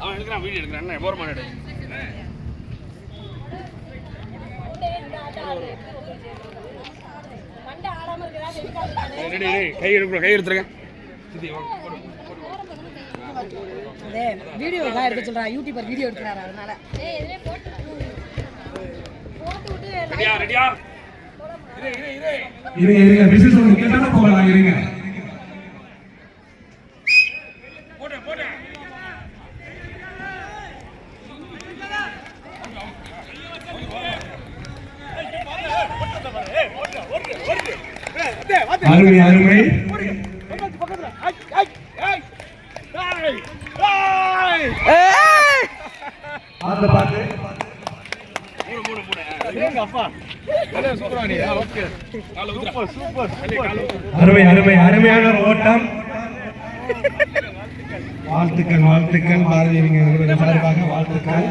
அவன் எடுக்கிறான் வீடியோ எடுக்கிறான். என்ன போர்மான் எடு கை எடுக்கிறோம் கை எடுத்துருக்கேன். சித்தி, வா, போடு. அதே வீடியோக்காக எடுக்க சொல்றான் யூடியூபர் வீடியோ எடுக்கிறாரு அதனால. இருங்க இருங்க ஒன்று கேட்டாலும் போகலாம் இருங்க அருமை அருமை அருமை அருமை அருமையான ஓட்டம். வாழ்த்துக்கள். வாழ்த்துக்கள் பாரதி நீங்க சார்பாக வாழ்த்துக்கள்.